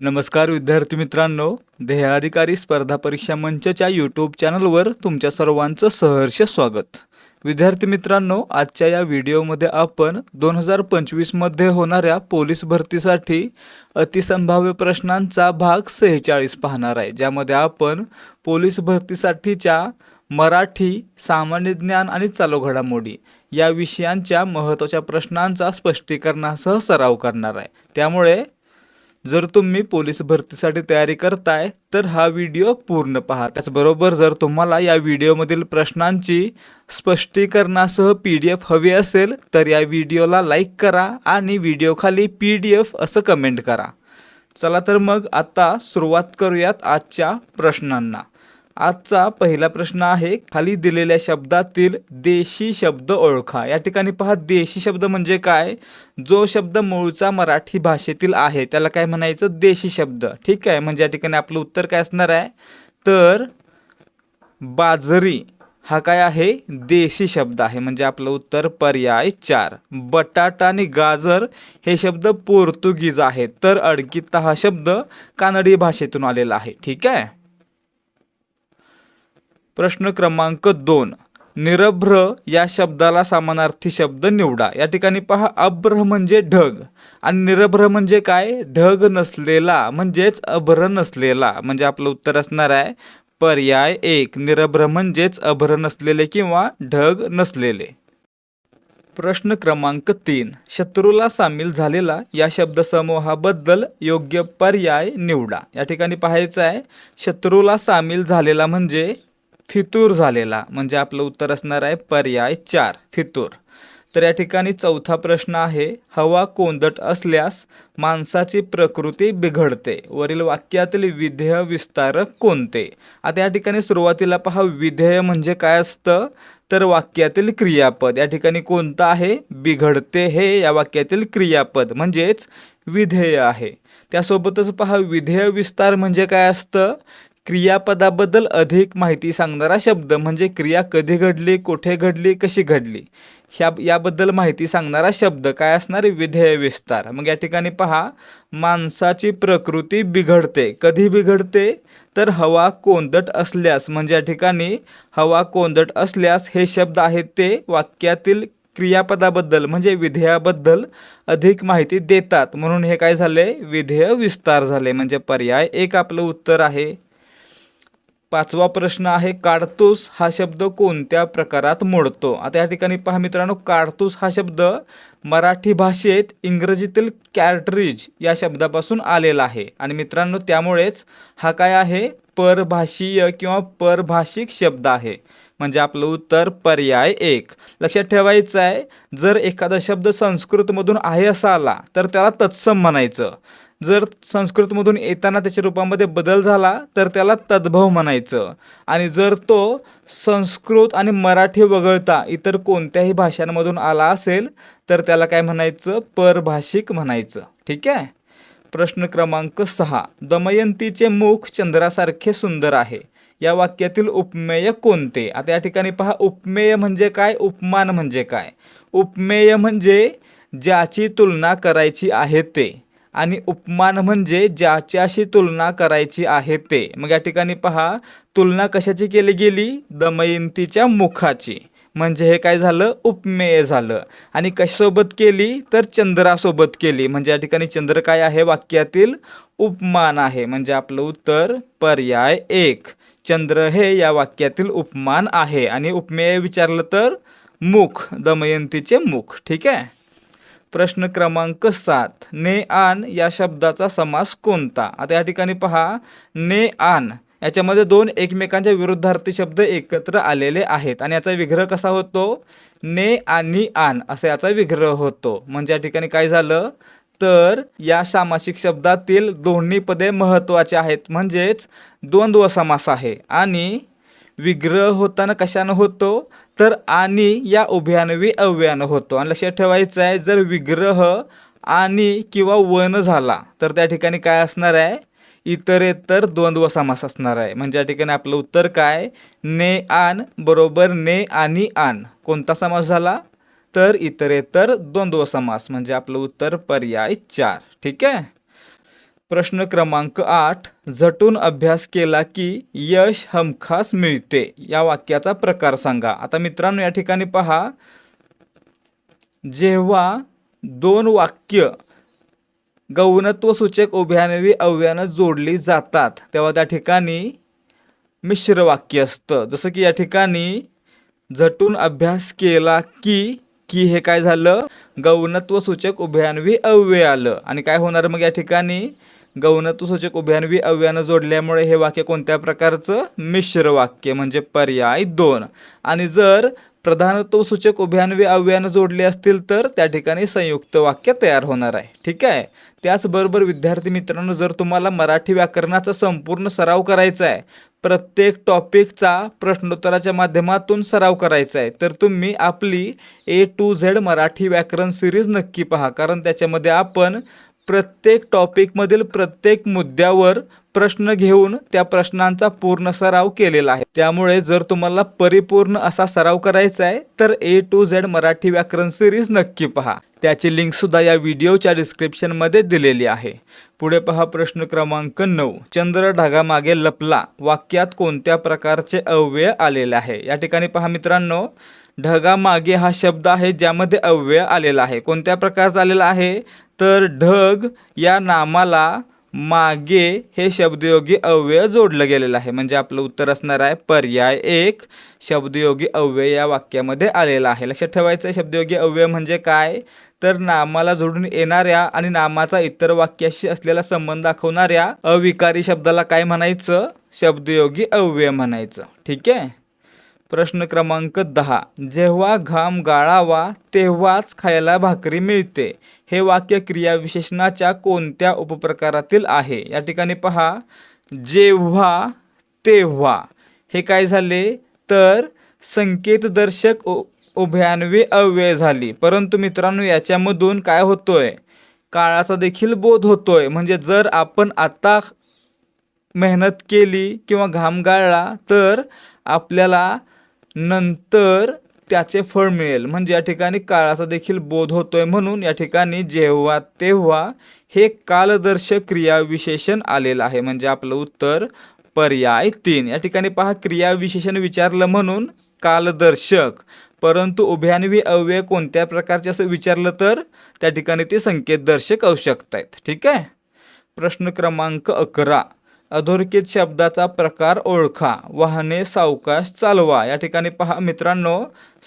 नमस्कार विद्यार्थी मित्रांनो ध्येयाधिकारी स्पर्धा परीक्षा मंचच्या यूट्यूब चॅनलवर तुमच्या सर्वांचं सहर्ष स्वागत. विद्यार्थी मित्रांनो आजच्या या व्हिडिओमध्ये आपण दोन हजार पंचवीसमध्ये होणाऱ्या पोलीस भरतीसाठी अतिसंभाव्य प्रश्नांचा भाग सेहेचाळीस पाहणार आहे ज्यामध्ये आपण पोलीस भरतीसाठीच्या मराठी सामान्य ज्ञान आणि चालू घडामोडी या विषयांच्या महत्त्वाच्या प्रश्नांचा स्पष्टीकरणासह सराव करणार आहे. त्यामुळे जर तुम्ही पोलीस भरतीसाठी तयारी करताय तर हा व्हिडिओ पूर्ण पहा. त्याचबरोबर जर तुम्हाला या व्हिडिओमधील प्रश्नांची स्पष्टीकरणासह पी डी एफ हवी असेल तर या व्हिडिओला लाईक करा आणि व्हिडिओखाली पी डी एफ असं कमेंट करा. चला तर मग आता सुरुवात करूयात आजच्या प्रश्नांना. आजचा पहिला प्रश्न आहे खाली दिलेल्या शब्दातील देशी शब्द ओळखा. या ठिकाणी पहा देशी शब्द म्हणजे काय? जो शब्द मूळचा मराठी भाषेतील आहे त्याला काय म्हणायचं? देशी शब्द. ठीक आहे म्हणजे या ठिकाणी आपलं उत्तर काय असणार आहे? तर बाजरी हा काय आहे? देशी शब्द आहे म्हणजे आपलं उत्तर पर्याय चार. बटाटा आणि गाजर हे शब्द पोर्तुगीज आहेत तर अडकिता हा शब्द कानडी भाषेतून आलेला आहे. ठीक आहे? प्रश्न क्रमांक दोन. निरभ्र या शब्दाला समानार्थी शब्द निवडा. या ठिकाणी पहा अभ्र म्हणजे ढग. आणि निरभ्र म्हणजे काय? ढग नसलेला म्हणजेच अभ्र नसलेला. म्हणजे आपलं उत्तर असणार आहे पर्याय एक. निरभ्र म्हणजेच अभ्र नसलेले किंवा ढग नसलेले. प्रश्न क्रमांक तीन. शत्रूला सामील झालेला या शब्दसमूहाबद्दल योग्य पर्याय निवडा. या ठिकाणी पाहायचं आहे शत्रूला सामील झालेला म्हणजे फितूर झालेला म्हणजे आपलं उत्तर असणार आहे पर्याय चार फितूर. तर या ठिकाणी चौथा प्रश्न आहे हवा कोंदट असल्यास माणसाची प्रकृती बिघडते. वरील वाक्यातील विधेय विस्तारक कोणते? आता या ठिकाणी सुरुवातीला पहा विधेय म्हणजे काय असतं? तर वाक्यातील क्रियापद या ठिकाणी कोणतं आहे? बिघडते हे या वाक्यातील क्रियापद म्हणजेच विधेय आहे. त्यासोबतच पहा विधेय विस्तार म्हणजे काय असतं? क्रियापदाबद्दल अधिक माहिती सांगणारा शब्द म्हणजे क्रिया कधी घडली कुठे घडली कशी घडली? ह्या याबद्दल माहिती सांगणारा शब्द काय असणार? आहे? विधेय विस्तार. मग या ठिकाणी पहा माणसाची प्रकृती बिघडते. कधी बिघडते? तर हवा कोंदट असल्यास. म्हणजे या ठिकाणी हवा कोंदट असल्यास हे शब्द आहेत ते वाक्यातील क्रियापदाबद्दल म्हणजे विधेयाबद्दल अधिक माहिती देतात. म्हणून हे काय झाले? विधेय विस्तार झाले. म्हणजे पर्याय एक आपलं उत्तर आहे. पाचवा प्रश्न आहे काडतूस हा शब्द कोणत्या प्रकारात मोडतो? आता या ठिकाणी पहा मित्रांनो काडतूस हा शब्द मराठी भाषेत इंग्रजीतील कॅर्टरीज या शब्दापासून आलेला आहे. आणि मित्रांनो त्यामुळेच हा काय आहे? परभाषीय किंवा परभाषिक शब्द आहे. म्हणजे आपलं उत्तर पर्याय एक. लक्षात ठेवायचं आहे जर एखादा शब्द संस्कृतमधून आहे असा आला तर त्याला तत्सम म्हणायचं. जर संस्कृतमधून येताना त्याच्या रूपामध्ये बदल झाला तर त्याला तद्भव म्हणायचं. आणि जर तो संस्कृत आणि मराठी वगळता इतर कोणत्याही भाषांमधून आला असेल तर त्याला काय म्हणायचं? परभाषिक म्हणायचं. ठीक आहे? प्रश्न क्रमांक सहा. दमयंतीचे मुख चंद्रासारखे सुंदर आहे. या वाक्यातील उपमेय कोणते? आता या ठिकाणी पहा उपमेय म्हणजे काय? उपमान म्हणजे काय? उपमेय म्हणजे ज्याची तुलना करायची आहे ते. आणि उपमान म्हणजे ज्याच्याशी तुलना करायची आहे ते. मग या ठिकाणी पहा तुलना कशाची केली गेली? दमयंतीच्या मुखाची. म्हणजे हे काय झालं? उपमेय झालं. आणि कशासोबत केली? तर चंद्रासोबत केली. म्हणजे या ठिकाणी चंद्र काय आहे वाक्यातील? उपमान आहे. म्हणजे आपलं उत्तर पर्याय एक. चंद्र हे या वाक्यातील उपमान आहे. आणि उपमेय विचारलं तर मुख. दमयंतीचे मुख. ठीक आहे? प्रश्न क्रमांक सात. ने आन या शब्दाचा समास कोणता? आता या ठिकाणी पहा. ने आन. याच्यामध्ये दोन एकमेकांच्या विरुद्धार्थी शब्द एकत्र आलेले आहेत. आणि याचा विग्रह कसा होतो? ने आणि आन. असा याचा विग्रह होतो. म्हणजे या ठिकाणी काय झालं? तर या सामासिक शब्दातील दोन्ही पदे महत्त्वाचे आहेत. म्हणजेच द्वंद्व समास आहे. आणि विग्रह होताना कशानं होतो? तर आणि या उभयानवी अव्यानं होतो. आणि लक्षात ठेवायचं आहे जर विग्रह आणि किंवा वन झाला तर त्या ठिकाणी काय असणार आहे? इतरेतर द्वंद्व समास असणार आहे. म्हणजे या ठिकाणी आपलं उत्तर काय? ने आन बरोबर ने आणि आन. कोणता समास झाला? तर इतरेतर द्वंद्व समास म्हणजे आपलं उत्तर पर्याय चार. ठीक आहे? प्रश्न क्रमांक आठ झटून अभ्यास केला की यश हमखास मिळते. या वाक्याचा प्रकार सांगा. आता मित्रांनो या ठिकाणी पहा. जेव्हा दोन वाक्य गौणत्वसूचक उभ्यानवी अव्यानं जोडली जातात तेव्हा त्या ठिकाणी मिश्र वाक्य असतं. जसं की या ठिकाणी झटून अभ्यास केला की की हे काय झालं? गौणत्वसूचक उभ्यानवी अव्यय आलं. आणि काय होणार मग या ठिकाणी? गौणत्वसूचक उभ्यानवी अव्यानं जोडल्यामुळे हे वाक्य कोणत्या प्रकारचं? मिश्र वाक्य म्हणजे पर्याय दोन. आणि जर प्रधानत्वसूचक उभ्यानवी अव्यानं जोडले असतील तर त्या ठिकाणी संयुक्त वाक्य तयार होणार आहे. ठीक आहे? त्याचबरोबर विद्यार्थी मित्रांनो जर तुम्हाला मराठी व्याकरणाचा संपूर्ण सराव करायचा आहे प्रत्येक टॉपिकचा प्रश्नोत्तराच्या माध्यमातून सराव करायचा आहे तर तुम्ही आपली ए टू झेड मराठी व्याकरण सिरीज नक्की पहा कारण त्याच्यामध्ये आपण प्रत्येक टॉपिकमधील प्रत्येक मुद्द्यावर प्रश्न घेऊन त्या प्रश्नांचा पूर्ण सराव केलेला आहे. त्यामुळे जर तुम्हाला परिपूर्ण असा सराव करायचा आहे तर ए टू झेड मराठी व्याकरण सिरीज नक्की पहा. त्याची लिंक सुद्धा या व्हिडिओच्या डिस्क्रिप्शनमध्ये दिलेली आहे. पुढे पहा प्रश्न क्रमांक नऊ. चंद्र ढगामागे लपला. वाक्यात कोणत्या प्रकारचे अव्यय आलेले आहे? या ठिकाणी पहा मित्रांनो. ढगामागे हा शब्द आहे ज्यामध्ये अव्यय आलेला आहे. कोणत्या प्रकारचा आलेला आहे? तर ढग या नामाला मागे हे शब्दयोगी अव्यय जोडलं गेलेलं आहे. म्हणजे आपलं उत्तर असणार आहे पर्याय एक शब्दयोगी अव्यय या वाक्यामध्ये आलेला आहे. लक्षात ठेवायचं आहे शब्दयोगी अव्यय म्हणजे काय? तर नामाला जोडून येणाऱ्या आणि नामाचा इतर वाक्याशी असलेला संबंध दाखवणाऱ्या अविकारी शब्दाला काय म्हणायचं? शब्दयोगी अव्यय म्हणायचं. ठीक आहे? प्रश्न क्रमांक दहा. जेव्हा घाम गाळावा तेव्हाच खायला भाकरी मिळते. हे वाक्य क्रियाविशेषणाच्या कोणत्या उपप्रकारातील आहे? या ठिकाणी पहा. जेव्हा तेव्हा. हे काय झाले? तर संकेतदर्शक उ उभयान्वी अव्यय झाली. परंतु मित्रांनो याच्यामधून काय होतोय? काळाचा देखील बोध होतोय. म्हणजे जर आपण आता मेहनत केली किंवा घाम गाळला तर आपल्याला नंतर त्याचे फळ मिळेल. म्हणजे या ठिकाणी काळाचा देखील बोध होतोय म्हणून या ठिकाणी जेव्हा तेव्हा हे कालदर्शक क्रियाविशेषण आलेलं आहे. म्हणजे आपलं उत्तर पर्याय तीन. या ठिकाणी पहा क्रियाविशेषण विचारलं म्हणून कालदर्शक. परंतु उभ्यान्वी अव्यय कोणत्या प्रकारचे असं विचारलं तर त्या ठिकाणी ते संकेतदर्शक असू आहेत. ठीक आहे? प्रश्न क्रमांक अकरा. अधोरेखित शब्दाचा प्रकार ओळखा. वाहने सावकाश चालवा. या ठिकाणी पहा मित्रांनो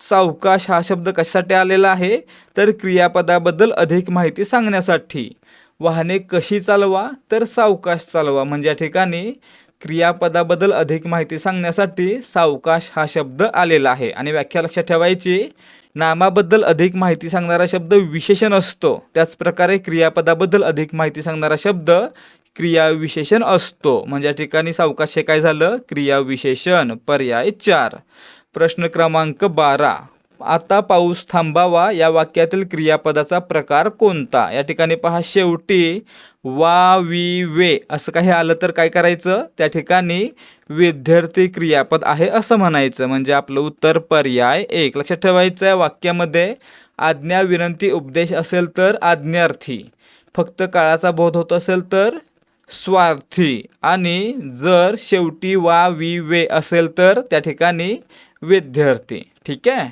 सावकाश हा शब्द कशासाठी आलेला आहे? तर क्रियापदाबद्दल अधिक माहिती सांगण्यासाठी. वाहने कशी चालवा? तर सावकाश चालवा. म्हणजे या ठिकाणी क्रियापदाबद्दल अधिक माहिती सांगण्यासाठी सावकाश हा शब्द आलेला आहे. आणि व्याख्या लक्षात ठेवायची नामाबद्दल अधिक माहिती सांगणारा शब्द विशेषण असतो. त्याचप्रकारे क्रियापदाबद्दल अधिक माहिती सांगणारा शब्द क्रियाविशेषण असतो. म्हणजे या ठिकाणी सावकाश हे काय झालं? क्रियाविशेषण पर्याय चार. प्रश्न क्रमांक बारा. आता पाऊस थांबावा या वाक्यातील क्रियापदाचा प्रकार कोणता? या ठिकाणी पहा शेवटी वा वी वे असं काही आलं तर काय करायचं? त्या ठिकाणी विद्यार्थी क्रियापद आहे असं म्हणायचं. म्हणजे आपलं उत्तर पर्याय एक. लक्षात ठेवायचं आहे वाक्यामध्ये आज्ञा विनंती उपदेश असेल तर आज्ञार्थी. फक्त काळाचा बोध होत असेल तर स्वार्थी. आणि जर शेवटी वा वी वे असेल तर त्या ठिकाणी विद्यार्थी. ठीक आहे?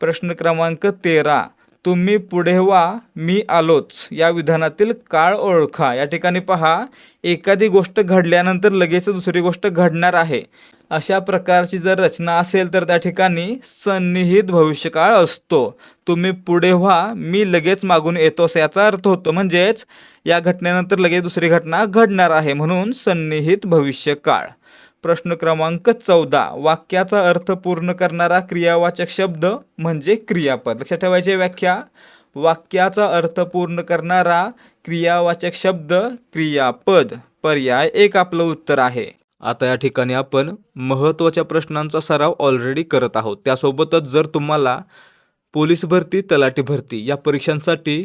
प्रश्न क्रमांक तेरा. तुम्ही पुढे वा मी आलोच. या विधानातील काळ ओळखा. या ठिकाणी पहा एखादी गोष्ट घडल्यानंतर लगेच दुसरी गोष्ट घडणार आहे. अशा प्रकारची जर रचना असेल तर त्या ठिकाणी सन्निहित भविष्यकाळ असतो. तुम्ही पुढे व्हा मी लगेच मागून येतो असं याचा अर्थ होतो. म्हणजेच या घटनेनंतर लगेच दुसरी घटना घडणार आहे म्हणून सन्निहित भविष्यकाळ. प्रश्न क्रमांक चौदा. वाक्याचा अर्थ पूर्ण करणारा क्रियावाचक शब्द म्हणजे क्रियापद. लक्षात ठेवायचे व्याख्या. वाक्याचा अर्थ पूर्ण करणारा क्रियावाचक शब्द क्रियापद. पर्याय एक आपलं उत्तर आहे. आता या ठिकाणी आपण महत्त्वाच्या प्रश्नांचा सराव ऑलरेडी करत आहोत. त्यासोबतच जर तुम्हाला पोलीस भरती तलाठी भरती या परीक्षांसाठी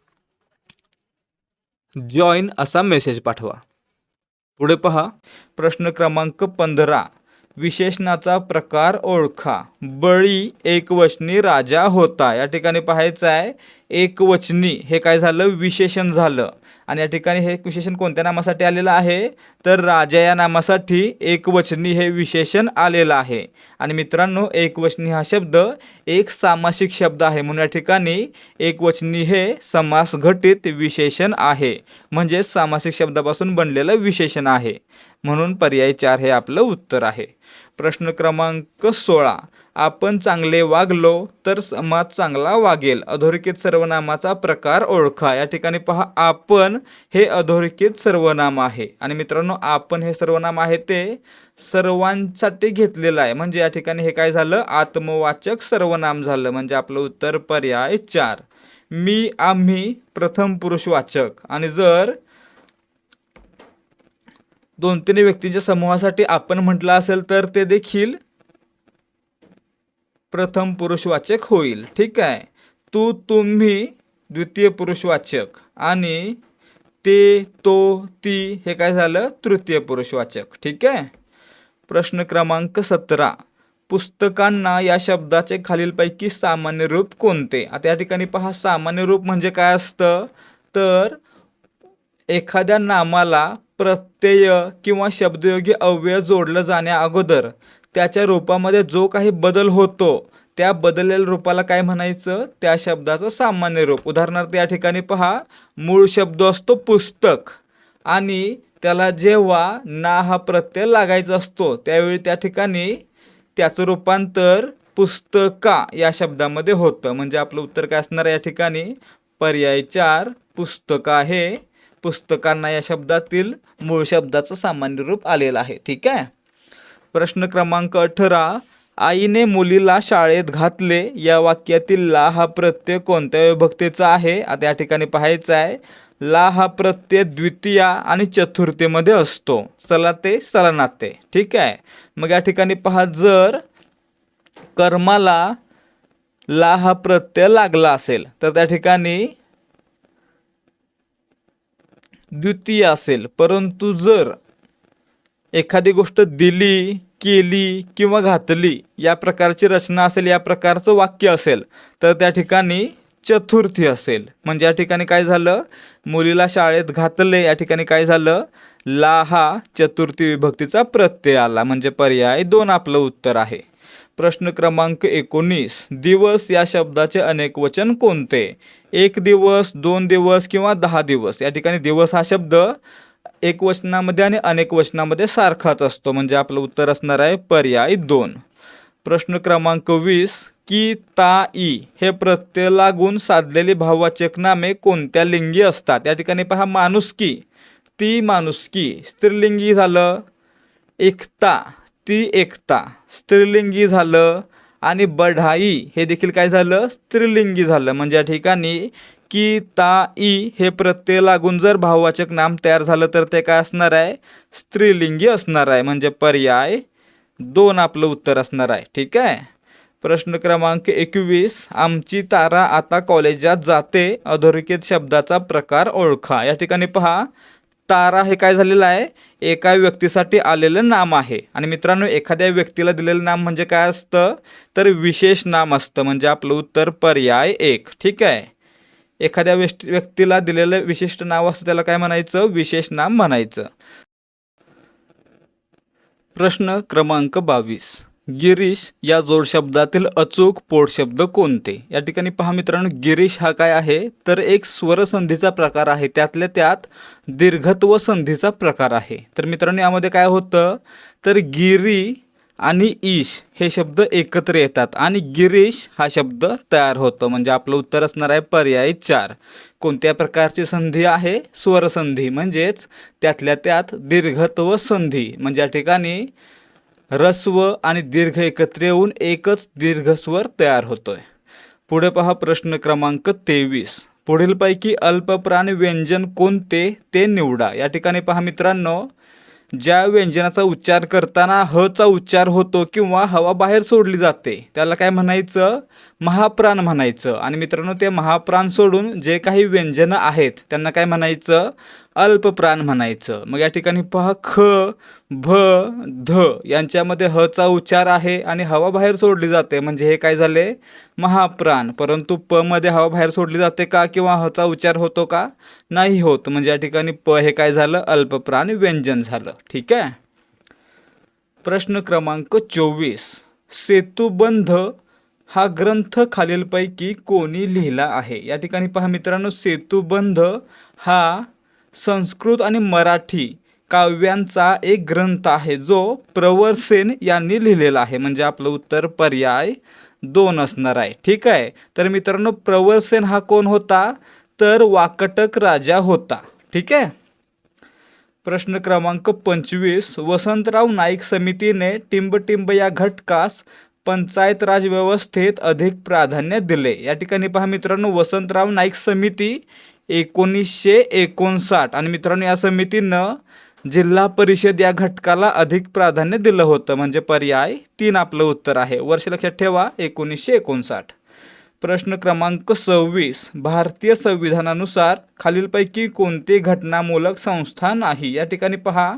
जॉईन असा मेसेज पाठवा. पुढे पहा. प्रश्न क्रमांक पंधरा. विशेषणाचा प्रकार ओळखा. बळी एकवचनी राजा होता. या ठिकाणी पाहायचं आहे एकवचनी. हे काय झालं? विशेषण झालं. आणि या ठिकाणी हे विशेषण कोणत्या नामासाठी आलेलं आहे? तर राजा या नामासाठी एकवचनी हे विशेषण आलेलं आहे. आणि मित्रांनो एकवचनी हा शब्द एक सामासिक शब्द आहे. म्हणून या ठिकाणी एकवचनी हे समास घटित विशेषण आहे. म्हणजे सामासिक शब्दापासून बनलेलं विशेषण आहे. म्हणून पर्याय चार हे आपलं उत्तर आहे. प्रश्न क्रमांक सोळा. आपण चांगले वागलो तर समाज चांगला वागेल. अधोरेखित सर्वनामाचा प्रकार ओळखा. या ठिकाणी पहा आपण हे अधोरेखित सर्वनाम आहे. आणि मित्रांनो आपण हे सर्वनाम आहे ते सर्वांसाठी घेतलेलं आहे. म्हणजे या ठिकाणी हे काय झालं? आत्मवाचक सर्वनाम झालं. म्हणजे आपलं उत्तर पर्याय चार. मी आम्ही प्रथम पुरुषवाचक आणि जर दोन तीन व्यक्तींच्या समूहासाठी आपण म्हटलं असेल तर ते देखील प्रथम पुरुषवाचक होईल. ठीक आहे? तू तुम्ही द्वितीय पुरुषवाचक आणि ते तो ती हे काय झालं? तृतीय पुरुषवाचक ठीक आहे? प्रश्न क्रमांक सतरा. पुस्तकांना या शब्दाचे खालीलपैकी सामान्य रूप कोणते? आता या ठिकाणी पहा सामान्य रूप म्हणजे काय असतं? तर एखाद्या नामाला प्रत्यय किंवा शब्दयोगी अव्यय जोडलं जाण्या अगोदर त्याच्या रूपामध्ये जो काही बदल होतो त्या बदललेल्या रूपाला काय म्हणायचं? त्या शब्दाचं सामान्य रूप. उदाहरणार्थ या ठिकाणी पहा मूळ शब्द असतो पुस्तक. आणि त्याला जेव्हा ना हा प्रत्यय लागायचा असतो त्यावेळी त्या ठिकाणी त्याचं रूपांतर पुस्तका या शब्दामध्ये होतं. म्हणजे आपलं उत्तर काय असणार? या ठिकाणी पर्याय चार पुस्तकं हे पुस्तकांना या शब्दातील मूळ शब्दाचं सामान्य रूप आलेलं आहे. ठीक आहे? प्रश्न क्रमांक अठरा. आईने मुलीला शाळेत घातले. या वाक्यातील ला हा प्रत्यय कोणत्या विभक्तीचा आहे? आता या ठिकाणी पाहायचं आहे. ला हा प्रत्यय द्वितीया आणि चतुर्थीमध्ये असतो. सलाते सलनाते. ठीक आहे? मग या ठिकाणी पहा जर कर्माला ला हा प्रत्यय लागला असेल तर त्या ठिकाणी द्वितीय असेल. परंतु जर एखादी गोष्ट दिली केली किंवा घातली या प्रकारची रचना असेल या प्रकारचं वाक्य असेल तर त्या ठिकाणी चतुर्थी असेल. म्हणजे या ठिकाणी काय झालं? मुलीला शाळेत घातले या ठिकाणी काय झालं? ला हा चतुर्थी विभक्तीचा प्रत्यय आला. म्हणजे पर्याय दोन आपलं उत्तर आहे. प्रश्न क्रमांक एकोणीस. दिवस या शब्दाचे अनेक वचन कोणते? एक दिवस दोन दिवस किंवा दहा दिवस. या ठिकाणी दिवस हा शब्द एक वचनामध्ये आणि अनेक वचनामध्ये सारखाच असतो. म्हणजे आपलं उत्तर असणार आहे पर्याय दोन. प्रश्न क्रमांक वीस. की ता ई हे प्रत्यय लागून साधलेली भाववाचक नामे कोणत्या लिंगी असतात? या ठिकाणी पहा माणुसकी. ती माणुसकी. स्त्रीलिंगी झालं. एकता. ती एकता स्त्रीलिंगी झालं आणि बढाई हे देखील काय झालं? स्त्रीलिंगी झालं. म्हणजे या ठिकाणी की ता ई हे प्रत्यय लागून जर भाववाचक नाम तयार झालं तर ते काय असणार आहे? स्त्रीलिंगी असणार आहे. म्हणजे पर्याय दोन आपलं उत्तर असणार आहे. ठीक आहे? प्रश्न क्रमांक एकवीस. आमची तारा आता कॉलेजात जाते. अधोरेखित शब्दाचा प्रकार ओळखा. या ठिकाणी पहा. तारा हे काय झालेलं आहे? एका व्यक्तीसाठी आलेलं नाम आहे. आणि मित्रांनो एखाद्या व्यक्तीला दिलेलं नाम म्हणजे काय असतं? तर विशेष नाम असतं. म्हणजे आपलं उत्तर पर्याय एक. ठीक आहे? एखाद्या व्यक्ती व्यक्तीला दिलेलं विशिष्ट नाव असतं त्याला काय म्हणायचं? विशेष नाम म्हणायचं. प्रश्न क्रमांक बावीस. गिरीश या जोडशब्दातील अचूक पोटशब्द कोणते? या ठिकाणी पहा मित्रांनो गिरीश हा काय आहे? तर एक स्वरसंधीचा प्रकार आहे. त्यातल्या त्यात दीर्घत्व संधीचा प्रकार आहे. तर मित्रांनो यामध्ये काय होतं? तर गिरी आणि ईश हे शब्द एकत्र येतात आणि गिरीश हा शब्द तयार होतो. म्हणजे आपलं उत्तर असणार आहे पर्याय चार. कोणत्या प्रकारची संधी आहे? स्वरसंधी. म्हणजेच त्यातल्या त्यात दीर्घत्व संधी. म्हणजे या ठिकाणी रस्व आणि दीर्घ एकत्र येऊन एकच दीर्घस्वर तयार होतोय. पुढे पहा प्रश्न क्रमांक तेवीस. पुढीलपैकी अल्पप्राण व्यंजन कोणते ते निवडा. या ठिकाणी पहा मित्रांनो ज्या व्यंजनाचा उच्चार करताना ह चा उच्चार होतो किंवा हवा बाहेर सोडली जाते त्याला काय म्हणायचं? महाप्राण म्हणायचं. आणि मित्रांनो ते महाप्राण सोडून जे काही व्यंजनं आहेत त्यांना काय म्हणायचं? अल्पप्राण म्हणायचं. मग या ठिकाणी पहा ख भ ध यांच्यामध्ये ह चा उच्चार आहे आणि हवा बाहेर सोडली जाते. म्हणजे हे काय झाले? महाप्राण. परंतु प मध्ये हवा बाहेर सोडली जाते का? किंवा ह चा उच्चार होतो का? नाही होत. म्हणजे या ठिकाणी प हे काय झालं? अल्पप्राण व्यंजन झालं. ठीक आहे? प्रश्न क्रमांक चोवीस. सेतुबंध हा ग्रंथ खालीलपैकी कोणी लिहिला आहे? या ठिकाणी पहा मित्रांनो सेतुबंध हा संस्कृत आणि मराठी काव्यांचा एक ग्रंथ आहे जो प्रवरसेन यांनी लिहिलेला आहे. म्हणजे आपलं उत्तर पर्याय दोन असणार आहे. ठीक आहे? तर मित्रांनो प्रवरसेन हा कोण होता? तर वाकटक राजा होता. ठीक आहे? प्रश्न क्रमांक पंचवीस. वसंतराव नाईक समितीने टिंबटिंब या घटकास पंचायत राज व्यवस्थेत अधिक प्राधान्य दिले. या ठिकाणी पहा मित्रांनो वसंतराव नाईक समिती एकोणीसशे एकोणसाठ. आणि मित्रांनो या समितीनं जिल्हा परिषद या घटकाला अधिक प्राधान्य दिलं होतं. म्हणजे पर्याय तीन आपलं उत्तर आहे. वर्ष लक्षात ठेवा एकोणीसशे एकोणसाठ. प्रश्न क्रमांक सव्वीस. भारतीय संविधानानुसार खालीलपैकी कोणती घटनामूलक संस्था नाही? या ठिकाणी पहा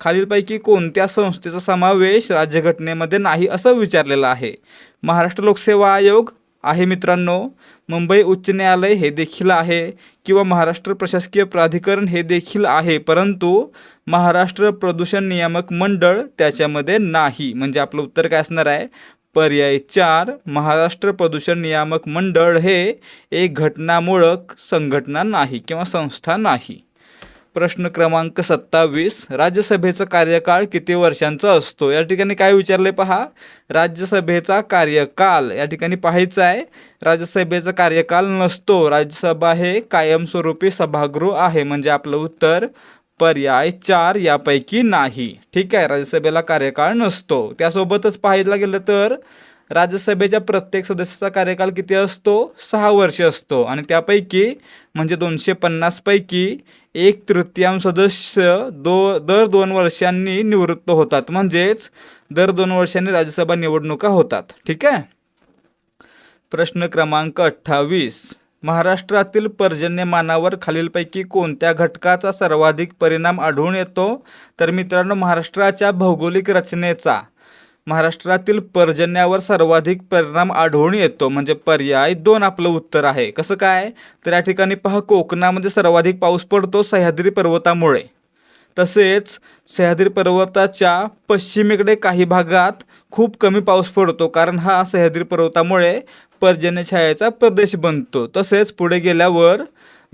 खालीलपैकी कोणत्या संस्थेचा समावेश राज्यघटनेमध्ये नाही असं विचारलेलं आहे? महाराष्ट्र लोकसेवा आयोग? आहे मित्रांनो मुंबई उच्च न्यायालय हे देखील आहे किंवा महाराष्ट्र प्रशासकीय प्राधिकरण हे देखील आहे परंतु महाराष्ट्र प्रदूषण नियामक मंडळ त्याच्यामध्ये नाही. म्हणजे आपलं उत्तर काय असणार आहे? पर्याय चार महाराष्ट्र प्रदूषण नियामक मंडळ हे एक घटनामूळक संघटना नाही किंवा संस्था नाही. प्रश्न क्रमांक सत्तावीस. राज्यसभेचा कार्यकाळ किती वर्षांचा असतो? या ठिकाणी काय विचारले पहा. राज्यसभेचा कार्यकाल या ठिकाणी पाहायचं आहे. राज्यसभेचा कार्यकाल नसतो. राज्यसभा हे कायमस्वरूपी सभागृह आहे. म्हणजे आपलं उत्तर पर्याय चार यापैकी नाही. ठीक आहे राज्यसभेला कार्यकाळ नसतो. त्यासोबतच पाहायला गेलं तर राज्यसभेच्या प्रत्येक सदस्याचा कार्यकाल किती असतो? सहा वर्ष असतो. आणि त्यापैकी म्हणजे दोनशे पन्नासपैकी एक तृतीयांश सदस्य दो दर दोन वर्षांनी निवृत्त होतात. म्हणजेच दर दोन वर्षांनी राज्यसभा निवडणुका होतात. ठीक आहे? प्रश्न क्रमांक अठ्ठावीस. महाराष्ट्रातील पर्जन्यमानावर खालीलपैकी कोणत्या घटकाचा सर्वाधिक परिणाम आढळून येतो? तर मित्रांनो महाराष्ट्राच्या भौगोलिक रचनेचा महाराष्ट्रातील पर्जन्यावर सर्वाधिक परिणाम आढळून येतो म्हणजे पर्याय दोन आपलं उत्तर आहे. कसं काय? तर या ठिकाणी पहा कोकणामध्ये सर्वाधिक पाऊस पडतो सह्याद्री पर्वतामुळे. तसेच सह्याद्री पर्वताच्या पश्चिमेकडे काही भागात खूप कमी पाऊस पडतो कारण हा सह्याद्री पर्वतामुळे पर्जन्यछायेचा प्रदेश बनतो. तसेच पुढे गेल्यावर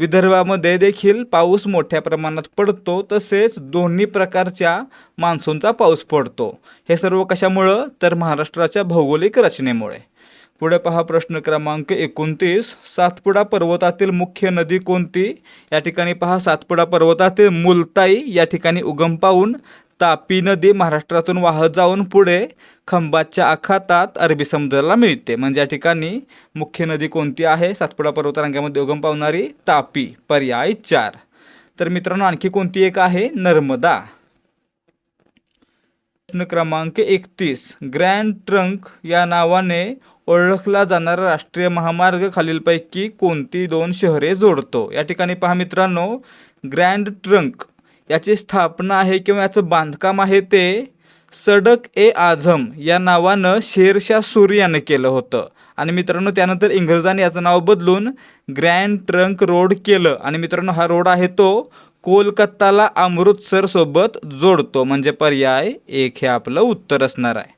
विदर्भामध्ये देखील पाऊस मोठ्या प्रमाणात पडतो तसेच दोन्ही प्रकारच्या मान्सूनचा पाऊस पडतो. हे सर्व कशामुळं? तर महाराष्ट्राच्या भौगोलिक रचनेमुळे. पुढे पहा प्रश्न क्रमांक एकोणतीस. सातपुडा पर्वतातील मुख्य नदी कोणती? या ठिकाणी पहा सातपुडा पर्वतातील मुलताई या ठिकाणी उगम पावून तापी नदी महाराष्ट्रातून वाहत जाऊन पुढे. खंबातच्या आखातात अरबी समुद्राला मिळते. म्हणजे या ठिकाणी मुख्य नदी कोणती आहे? सातपुडा पर्वतरांगामध्ये उगम पावणारी तापी. पर्याय चार. तर मित्रांनो आणखी कोणती एक आहे? नर्मदा. प्रश्न क्रमांक एकतीस. ग्रँड ट्रंक या नावाने ओळखला जाणारा राष्ट्रीय महामार्ग खालीलपैकी कोणती दोन शहरे जोडतो? या ठिकाणी पहा मित्रांनो. ग्रँड ट्रंक याची स्थापना आहे किंवा याचं बांधकाम आहे ते सडक ए आझम या नावानं शेरशाह सूर यानं केलं होतं. आणि मित्रांनो त्यानंतर इंग्रजांनी याचं नाव बदलून ग्रँड ट्रंक रोड केलं. आणि मित्रांनो हा रोड आहे तो कोलकाताला अमृतसरसोबत जोडतो. म्हणजे पर्याय एक हे आपलं उत्तर असणार आहे.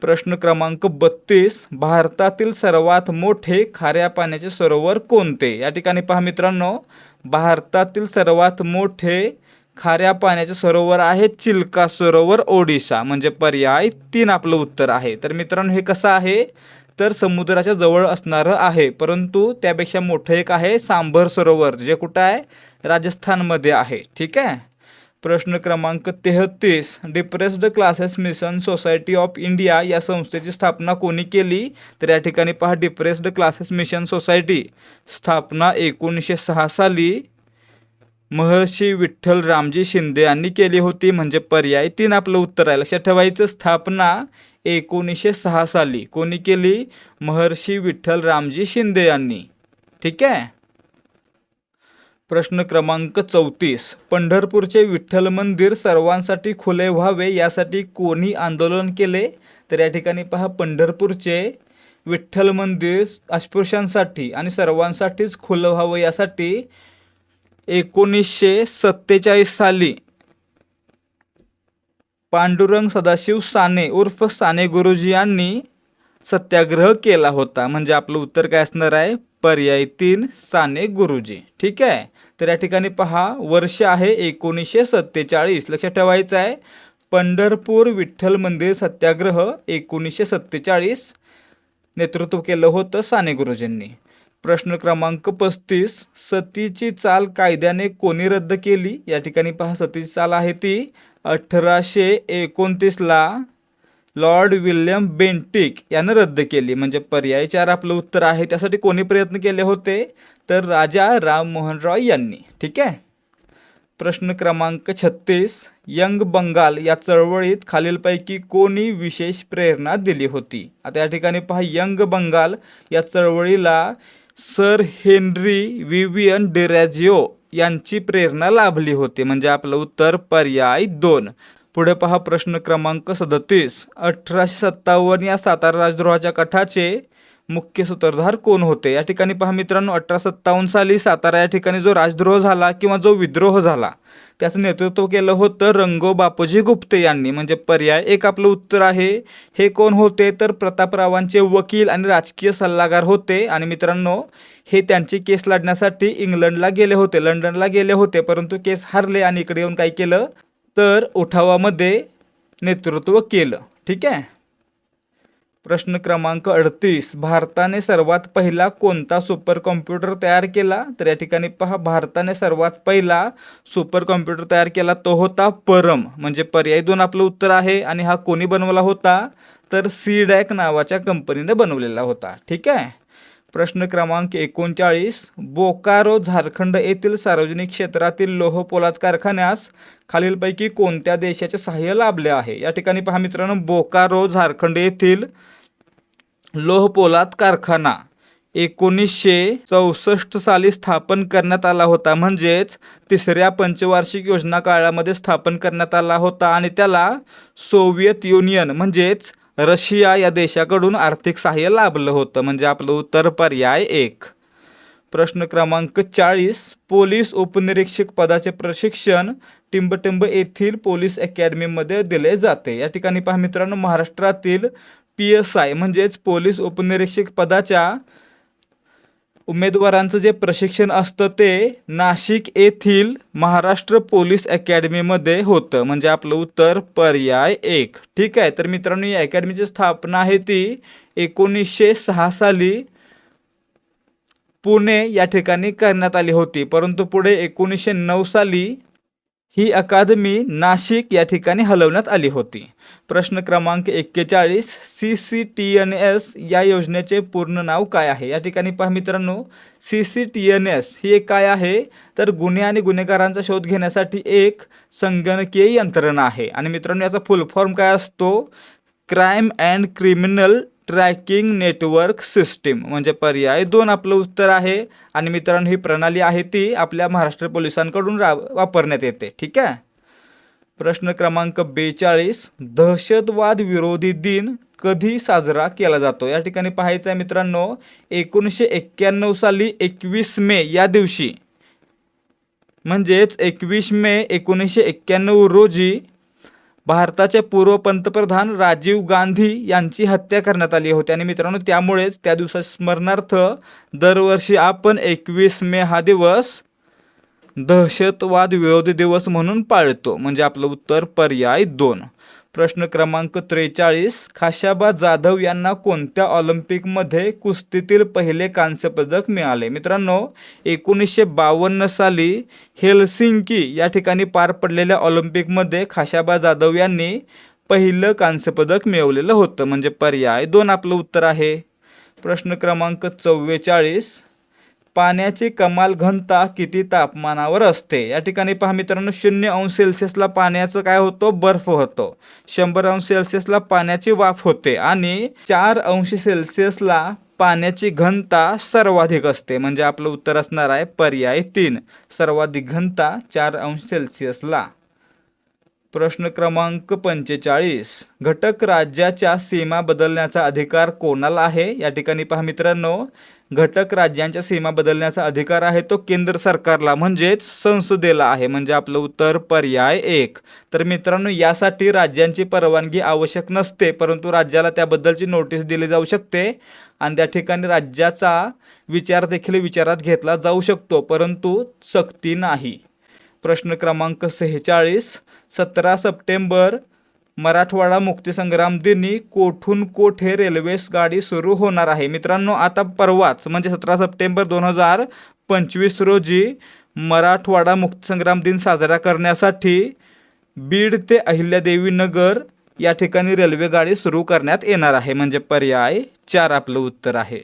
प्रश्न क्रमांक बत्तीस भारतातील सर्वात मोठे खाऱ्या पाण्याचे सरोवर कोणते? या ठिकाणी पहा मित्रांनो भारतातील सर्वात मोठे खाऱ्या पाण्याचे सरोवर आहे चिल्का सरोवर ओडिशा म्हणजे पर्याय तीन आपलं उत्तर आहे. तर मित्रांनो हे कसं आहे? तर समुद्राच्या जवळ असणारं आहे परंतु त्यापेक्षा मोठं एक आहे सांभर सरोवर जे कुठं आहे? राजस्थानमध्ये आहे ठीक आहे? प्रश्न क्रमांक तेहतीस depressed classes mission society of India या संस्थेची स्थापना कोणी केली? तर या ठिकाणी पहा डिप्रेस्ड क्लासेस मिशन सोसायटी स्थापना एकोणीसशे सहा साली महर्षी विठ्ठल रामजी शिंदे यांनी केली होती म्हणजे पर्याय. तीन आपलं उत्तर आहे लक्षात ठेवायचं स्थापना एकोणीसशे सहा साली. कोणी केली? महर्षी विठ्ठल रामजी शिंदे यांनी. ठीक आहे? प्रश्न क्रमांक चौतीस. पंढरपूरचे विठ्ठल मंदिर सर्वांसाठी खुले व्हावे यासाठी कोणी आंदोलन केले? तर या ठिकाणी पहा पंढरपूरचे विठ्ठल मंदिर अस्पृश्यांसाठी आणि सर्वांसाठीच खुलं व्हावं यासाठी एकोणीसशे सत्तेचाळीस साली पांडुरंग सदाशिव साने उर्फ साने गुरुजी यांनी सत्याग्रह केला होता. म्हणजे आपलं उत्तर काय असणार आहे? पर्याय तीन साने गुरुजी. ठीक आहे? तर या ठिकाणी पहा वर्ष आहे एकोणीसशे सत्तेचाळीस. लक्षात ठेवायचं आहे पंढरपूर विठ्ठल मंदिर सत्याग्रह एकोणीसशे सत्तेचाळीस नेतृत्व केलं होतं साने गुरुजींनी. प्रश्न क्रमांक पस्तीस सतीची चाल कायद्याने कोणी रद्द केली? या ठिकाणी पहा सतीची चाल आहे ती अठराशे एकोणतीसला लॉर्ड विल्यम बेंटिक यानं रद्द केली. म्हणजे पर्याय चार आपलं उत्तर आहे. त्यासाठी कोणी प्रयत्न केले होते? तर राजा राममोहन रॉय यांनी. ठीक आहे? प्रश्न क्रमांक छत्तीस यंग बंगाल या चळवळीत खालीलपैकी कोणी विशेष प्रेरणा दिली होती? आता या ठिकाणी पहा यंग बंगाल या चळवळीला सर हेनरी विवियन डेरॅजिओ यांची प्रेरणा लाभली होती. म्हणजे आपलं उत्तर पर्याय दोन. पुढे पहा प्रश्न क्रमांक सदतीस. अठराशे सत्तावन्न या सातारा राजद्रोहाच्या कठाचे मुख्य सूत्रधार कोण होते? या ठिकाणी पहा मित्रांनो अठरा सत्तावन्न साली सातारा या ठिकाणी जो राजद्रोह झाला किंवा जो विद्रोह झाला त्याचं नेतृत्व केलं होतं रंगो बापूजी गुप्ते यांनी. म्हणजे पर्याय एक आपलं उत्तर आहे. हे कोण होते? तर प्रतापरावांचे वकील आणि राजकीय सल्लागार होते. आणि मित्रांनो हे त्यांची केस लढण्यासाठी इंग्लंडला गेले होते. लंडनला गेले होते परंतु केस हारले आणि इकडे येऊन काय केलं? तर उठावामध्ये नेतृत्व केलं. ठीक आहे? प्रश्न क्रमांक अडतीस. भारताने सर्वात पहिला कोणता सुपर कॉम्प्युटर तयार केला? तर या ठिकाणी पहा भारताने सर्वात पहिला सुपर कॉम्प्युटर तयार केला तो होता परम. म्हणजे पर्याय दोन आपलं उत्तर आहे आणि हा कोणी बनवला होता? तर सी डॅक नावाच्या कंपनीने बनवलेला होता. ठीक आहे? प्रश्न क्रमांक एकोणचाळीस. बोकारो झारखंड येथील सार्वजनिक क्षेत्रातील लोह पोलाद कारखान्यास खालीलपैकी कोणत्या देशाचे सहाय्य लाभले आहे? या ठिकाणी पहा मित्रांनो बोकारो झारखंड येथील लोहपोलाद कारखाना. एकोणीसशे चौसष्ट साली स्थापन करण्यात आला होता. म्हणजेच तिसऱ्या पंचवार्षिक योजना काळामध्ये स्थापन करण्यात आला होता आणि त्याला सोव्हिएत युनियन म्हणजेच रशिया या देशाकडून आर्थिक सहाय्य लाभलं होतं. म्हणजे आपलं उत्तर पर्याय एक. प्रश्न क्रमांक चाळीस. पोलीस उपनिरीक्षक पदाचे प्रशिक्षण टिंबटिंब येथील पोलीस अकॅडमीमध्ये दिले जाते. या ठिकाणी पहा मित्रांनो महाराष्ट्रातील पी एस आय म्हणजेच पोलीस उपनिरीक्षक पदाच्या उमेदवारांचं जे प्रशिक्षण असतं ते नाशिक येथील महाराष्ट्र पोलीस अकॅडमीमध्ये होतं. म्हणजे आपलं उत्तर पर्याय एक. ठीक आहे? तर मित्रांनो या अकॅडमीची स्थापना आहे ती एकोणीसशे सहा साली पुणे या ठिकाणी करण्यात आली होती. परंतु पुढे एकोणीसशे नऊ साली ही अकादमी नाशिक या ठिकाणी हलवण्यात आली होती. प्रश्न क्रमांक एक्केचाळीस C C T N S या योजनेचे पूर्ण नाव काय आहे? या ठिकाणी पहा मित्रांनो C C T N S ही एक काय आहे? तर गुन्हे आणि गुन्हेगारांचा शोध घेण्यासाठी एक संगणकीय यंत्रणा आहे. आणि मित्रांनो याचा फुल फॉर्म काय असतो? Crime and criminal tracking network system म्हणजे पर्याय. दोन आपलं उत्तर आहे आणि मित्रांनो ही प्रणाली आहे ती आपल्या महाराष्ट्र पोलिसांकडून रा वापरण्यात येते. ठीक आहे? प्रश्न क्रमांक बेचाळीस. दहशतवाद विरोधी दिन कधी साजरा केला जातो? या ठिकाणी पाहायचं आहे मित्रांनो एकोणीसशे एक्क्याण्णव साली एकवीस मे या दिवशी. म्हणजेच एकवीस मे एकोणीसशे एक्क्याण्णव रोजी भारताचे पूर्व पंतप्रधान राजीव गांधी यांची हत्या करण्यात आली होती. आणि मित्रांनो त्यामुळेच त्या दिवसा स्मरणार्थ दरवर्षी आपण एकवीस मे हा दिवस दहशतवाद विरोधी दिवस म्हणून पाळतो. म्हणजे आपलं उत्तर पर्याय दोन. प्रश्न क्रमांक त्रेचाळीस खाशाबा जाधव यांना कोणत्या ऑलिम्पिकमध्ये कुस्तीतील पहिले कांस्य पदक मिळाले? मित्रांनो एकोणीसशे बावन्न साली हेलसिंकी या ठिकाणी पार पडलेल्या ऑलिम्पिकमध्ये खाशाबा जाधव यांनी पहिलं कांस्य पदक मिळवलेलं होतं. म्हणजे पर्याय दोन आपलं उत्तर आहे. प्रश्न क्रमांक चव्वेचाळीस पाण्याची कमाल घनता किती तापमानावर असते? या ठिकाणी पहा मित्रांनो शून्य अंश सेल्सिअसला पाण्याचं काय होतो? बर्फ होतो. शंभर अंश सेल्सिअसला पाण्याची वाफ होते आणि चार अंश सेल्सिअसला पाण्याची घनता सर्वाधिक असते. म्हणजे आपलं उत्तर असणार आहे पर्याय तीन. सर्वाधिक घनता चार अंश सेल्सिअसला. प्रश्न क्रमांक पंचेचाळीस. घटक राज्याच्या सीमा बदलण्याचा अधिकार कोणाला आहे? या ठिकाणी पहा मित्रांनो घटक राज्यांच्या सीमा बदलण्याचा अधिकार आहे तो केंद्र सरकारला म्हणजेच संसदेला आहे. म्हणजे आपलं उत्तर पर्याय एक. तर मित्रांनो यासाठी राज्यांची परवानगी आवश्यक नसते परंतु राज्याला त्याबद्दलची नोटीस दिली जाऊ शकते. आणि त्या ठिकाणी राज्याचा विचार देखील विचारात घेतला जाऊ शकतो परंतु सक्ती नाही. प्रश्न क्रमांक सेहेचाळीस. सतरा सप्टेंबर मराठवाडा मुक्तीसंग्राम दिनी कोठून कोठे रेल्वेस गाडी सुरू होणार आहे? मित्रांनो आता परवाच म्हणजे सतरा सप्टेंबर दोन हजार पंचवीस रोजी मराठवाडा मुक्तिसंग्राम दिन साजरा करण्यासाठी बीड ते अहिल्यादेवी नगर या ठिकाणी रेल्वे गाडी सुरू करण्यात येणार आहे. म्हणजे पर्याय चार आपलं उत्तर आहे.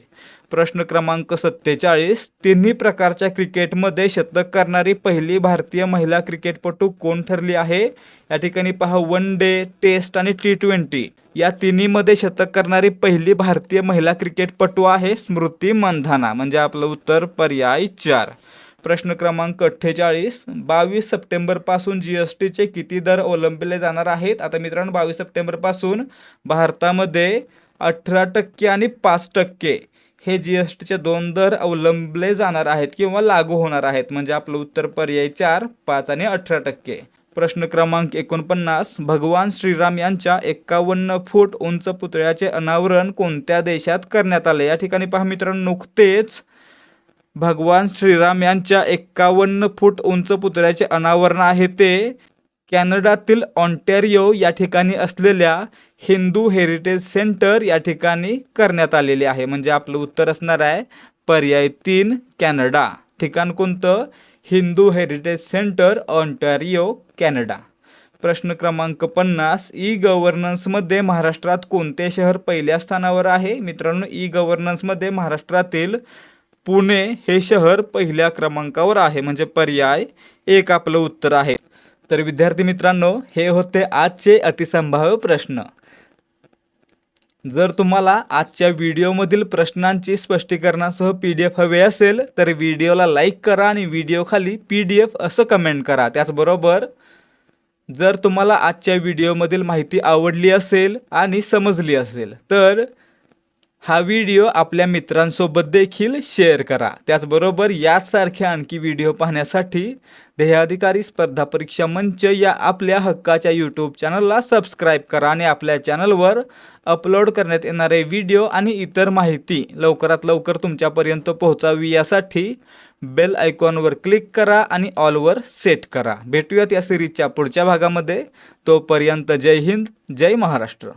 प्रश्न क्रमांक सत्तेचाळीस तिन्ही प्रकारच्या क्रिकेटमध्ये शतक करणारी पहिली भारतीय महिला क्रिकेटपटू कोण ठरली आहे? या ठिकाणी पहा वन डे टेस्ट आणि टी ट्वेंटी. या तिन्हीमध्ये शतक करणारी पहिली भारतीय महिला क्रिकेटपटू आहे स्मृती मंधाना. म्हणजे आपलं उत्तर पर्याय चार. प्रश्न क्रमांक अठ्ठेचाळीस बावीस सप्टेंबरपासून जी एस टीचे किती दर अवलंबले जाणार आहेत? आता मित्रांनो बावीस सप्टेंबरपासून भारतामध्ये अठरा टक्के आणि पाच टक्के. हे जी एस टीचे दोन दर अवलंबले जाणार आहेत किंवा लागू होणार आहेत. म्हणजे आपलं उत्तर पर्याय चार पाच आणि अठरा टक्के. प्रश्न क्रमांक एकोणपन्नास भगवान श्रीराम यांच्या एक्कावन्न फूट उंच पुतळ्याचे अनावरण कोणत्या देशात करण्यात आले? या ठिकाणी पहा मित्रांनो नुकतेच भगवान श्रीराम यांच्या एक्कावन्न फूट उंच पुतळ्याचे अनावरण आहे ते कॅनडातील ऑन्टॅरिओ या ठिकाणी असलेल्या हिंदू हेरिटेज सेंटर या ठिकाणी करण्यात आलेले आहे. म्हणजे आपलं उत्तर असणार आहे पर्याय तीन कॅनडा. ठिकाण कोणतं? Hindu heritage centre Ontario Canada. प्रश्न क्रमांक पन्नास ई गव्हर्नन्समध्ये महाराष्ट्रात कोणते शहर पहिल्या स्थानावर आहे? मित्रांनो ई गव्हर्नन्समध्ये महाराष्ट्रातील पुणे हे शहर पहिल्या क्रमांकावर आहे. म्हणजे पर्याय एक आपलं उत्तर आहे. तर विद्यार्थी मित्रांनो हे होते आजचे अतिसंभाव्य प्रश्न. जर तुम्हाला आजच्या व्हिडिओमधील प्रश्नांची स्पष्टीकरणासह पी डी एफ हवे असेल तर व्हिडिओला लाईक करा आणि व्हिडिओ खाली पी डी एफ असं कमेंट करा. त्याचबरोबर जर तुम्हाला आजच्या व्हिडिओमधील माहिती आवडली असेल आणि समजली असेल तर हा व्हिडिओ आपल्या मित्रांसोबत देखील शेअर करा. त्याचबरोबर याचसारख्या आणखी व्हिडिओ पाहण्यासाठी ध्येयाधिकारी स्पर्धा परीक्षा मंच या आपल्या हक्काच्या यूट्यूब चॅनलला सबस्क्राईब करा आणि आपल्या चॅनलवर अपलोड करण्यात येणारे व्हिडिओ आणि इतर माहिती लवकरात लवकर तुमच्यापर्यंत पोहोचावी यासाठी बेल आयकॉनवर क्लिक करा आणि ऑलवर सेट करा. भेटूयात या सिरीजच्या पुढच्या भागामध्ये. तोपर्यंत जय हिंद जय महाराष्ट्र.